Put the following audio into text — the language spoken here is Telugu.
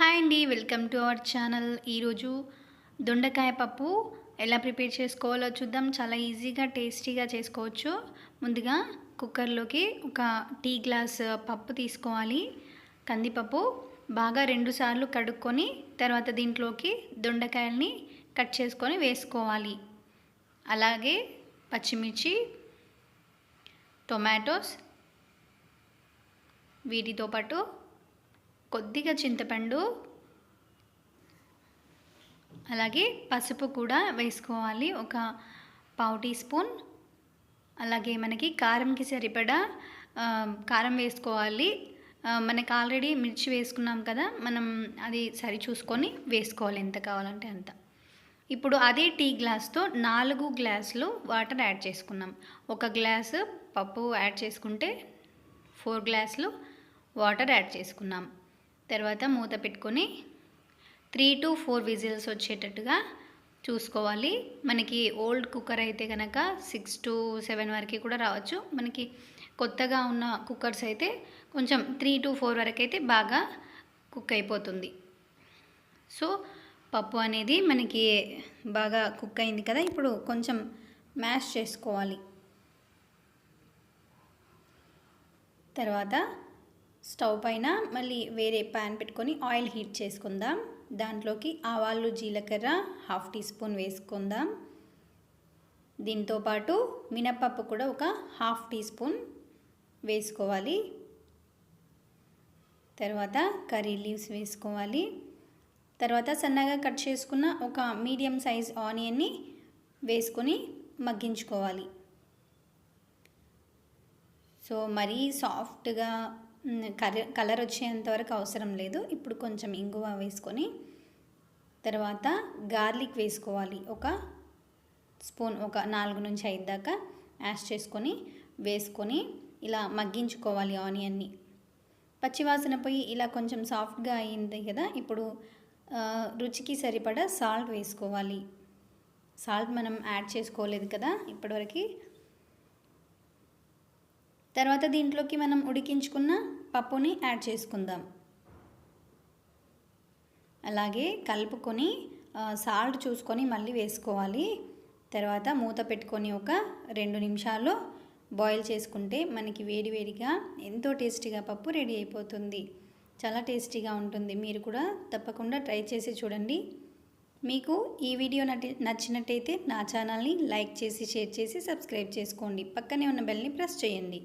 హాయ్ అండి వెల్కమ్ టు అవర్ ఛానల్. ఈరోజు దొండకాయ పప్పు ఎలా ప్రిపేర్ చేసుకోవాలో చూద్దాం. చాలా ఈజీగా టేస్టీగా చేసుకోవచ్చు. ముందుగా కుక్కర్లోకి ఒక టీ గ్లాస్ పప్పు తీసుకోవాలి. కందిపప్పు బాగా రెండుసార్లు కడుక్కొని తర్వాత దీంట్లోకి దొండకాయల్ని కట్ చేసుకొని వేసుకోవాలి. అలాగే పచ్చిమిర్చి టొమాటోస్ వీటితో పాటు కొద్దిగా చింతపండు అలాగే పసుపు కూడా వేసుకోవాలి. ఒక పావు టీ స్పూన్. అలాగే మనకి కారంకి సరిపడా కారం వేసుకోవాలి. మనకి ఆల్రెడీ మిర్చి వేసుకున్నాం కదా మనం అది సరి చూసుకొని వేసుకోవాలి ఎంత కావాలంటే అంత. ఇప్పుడు అదే టీ గ్లాస్తో నాలుగు గ్లాసులు వాటర్ యాడ్ చేసుకున్నాం. ఒక గ్లాసు పప్పు యాడ్ చేసుకుంటే ఫోర్ గ్లాసులు వాటర్ యాడ్ చేసుకున్నాం. తర్వాత మూత పెట్టుకొని త్రీ టు ఫోర్ విజిల్స్ వచ్చేటట్టుగా చూసుకోవాలి. మనకి ఓల్డ్ కుక్కర్ అయితే కనుక సిక్స్ టు సెవెన్ వరకు కూడా రావచ్చు. మనకి కొత్తగా ఉన్న కుక్కర్స్ అయితే కొంచెం త్రీ టు ఫోర్ వరకు అయితే బాగా కుక్ అయిపోతుంది. సో పప్పు అనేది మనకి బాగా కుక్ అయింది కదా ఇప్పుడు కొంచెం మ్యాష్ చేసుకోవాలి. తర్వాత స్టవ్ పైన మళ్ళీ వేరే ప్యాన్ పెట్టుకొని ఆయిల్ హీట్ చేసుకుందాం. దాంట్లోకి ఆవాలు జీలకర్ర హాఫ్ టీ స్పూన్ వేసుకుందాం. దీంతో పాటు మినప్పప్పు కూడా ఒక హాఫ్ టీ స్పూన్ వేసుకోవాలి. తర్వాత కర్రీ లీవ్స్ వేసుకోవాలి. తర్వాత సన్నగా కట్ చేసుకున్న ఒక మీడియం సైజ్ ఆనియన్ని వేసుకొని మగ్గించుకోవాలి. సో మరీ సాఫ్ట్గా కలర్ కలర్ వచ్చేంత వరకు అవసరం లేదు. ఇప్పుడు కొంచెం ఇంగువ వేసుకొని తర్వాత గార్లిక్ వేసుకోవాలి. ఒక స్పూన్ ఒక నాలుగు నుంచి ఐదు దాకా యాష్ చేసుకొని వేసుకొని ఇలా మగ్గించుకోవాలి ఆనియన్ని. పచ్చివాసన పోయి ఇలా కొంచెం సాఫ్ట్గా అయింది కదా ఇప్పుడు రుచికి సరిపడా సాల్ట్ వేసుకోవాలి. సాల్ట్ మనం యాడ్ చేసుకోలేదు కదా ఇప్పటివరకు తర్వాత దీంట్లోకి మనం ఉడికించుకున్న పప్పుని యాడ్ చేసుకుందాం. అలాగే కలుపుకొని సాల్ట్ చూసుకొని మళ్ళీ వేసుకోవాలి. తర్వాత మూత పెట్టుకొని ఒక రెండు నిమిషాలు బాయిల్ చేసుకుంటే మనకి వేడివేడిగా ఎంతో టేస్టీగా పప్పు రెడీ అయిపోతుంది. చాలా టేస్టీగా ఉంటుంది. మీరు కూడా తప్పకుండా ట్రై చేసి చూడండి. మీకు ఈ వీడియో నటి నచ్చినట్టయితే నా ఛానల్ని లైక్ చేసి షేర్ చేసి సబ్స్క్రైబ్ చేసుకోండి. పక్కనే ఉన్న బెల్ని ప్రెస్ చేయండి.